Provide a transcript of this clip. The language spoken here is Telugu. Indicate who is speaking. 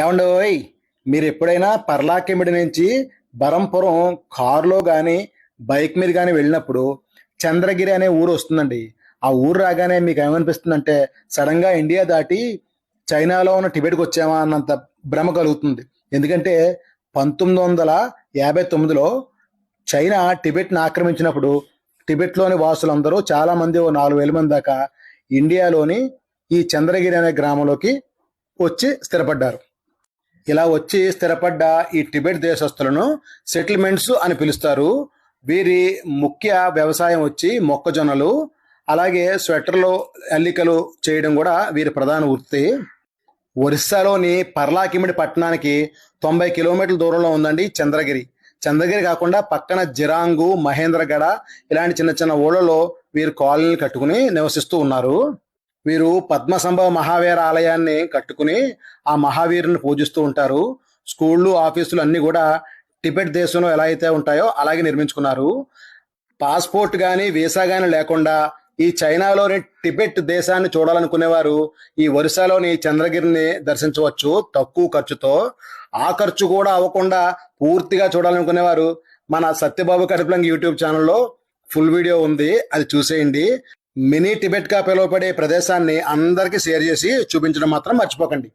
Speaker 1: ఏమండోయ్ మీరు ఎప్పుడైనా పర్లాకెమిడి నుంచి బరంపురం కారులో కానీ బైక్ మీద కానీ వెళ్ళినప్పుడు చంద్రగిరి అనే ఊరు వస్తుందండి. ఆ ఊరు రాగానే మీకు ఏమనిపిస్తుందంటే సడన్గా ఇండియా దాటి చైనాలో ఉన్న టిబెట్కి వచ్చామా అన్నంత భ్రమ కలుగుతుంది. ఎందుకంటే పంతొమ్మిది వందల యాభై తొమ్మిదిలో చైనా టిబెట్ని ఆక్రమించినప్పుడు టిబెట్లోని వాసులందరూ చాలామంది ఓ నాలుగు వేల మంది దాకా ఇండియాలోని ఈ చంద్రగిరి అనే గ్రామంలోకి వచ్చి స్థిరపడ్డారు. ఇలా వచ్చి స్థిరపడ్డ ఈ టిబెట్ దేశస్తులను సెటిల్మెంట్స్ అని పిలుస్తారు. వీరి ముఖ్య వ్యవసాయం వచ్చి మొక్కజొన్నలు అలాగే స్వెటర్లు అల్లికలు చేయడం కూడా వీరి ప్రధాన వృత్తి. ఒరిస్సాలోని పర్లాకిమిడి పట్టణానికి తొంభై కిలోమీటర్ల దూరంలో ఉందండి చంద్రగిరి. చంద్రగిరి కాకుండా పక్కన జిరాంగు మహేంద్రగడ ఇలాంటి చిన్న చిన్న ఊళ్ళలో వీరు కాలనీలు కట్టుకుని నివసిస్తూ ఉన్నారు. వీరు పద్మసంభవ మహావీర ఆలయాన్ని కట్టుకుని ఆ మహావీరుని పూజిస్తూ ఉంటారు. స్కూళ్ళు ఆఫీసులు అన్నీ కూడా టిబెట్ దేశంలో ఎలా అయితే ఉంటాయో అలాగే నిర్మించుకున్నారు. పాస్పోర్ట్ కానీ వీసా కానీ లేకుండా ఈ చైనాలోని టిబెట్ దేశాన్ని చూడాలనుకునేవారు ఈ ఒరిస్సాలోని చంద్రగిరిని దర్శించవచ్చు తక్కువ ఖర్చుతో. ఆ ఖర్చు కూడా అవ్వకుండా పూర్తిగా చూడాలనుకునేవారు. మన సత్యబాబు కడుపులంగి యూట్యూబ్ ఛానల్లో ఫుల్ వీడియో ఉంది. అది చూసేయండి. మినీ టిబెట్గా పిలువబడే ప్రదేశాన్ని అందరికీ షేర్ చేసి చూపించడం మాత్రం మర్చిపోకండి.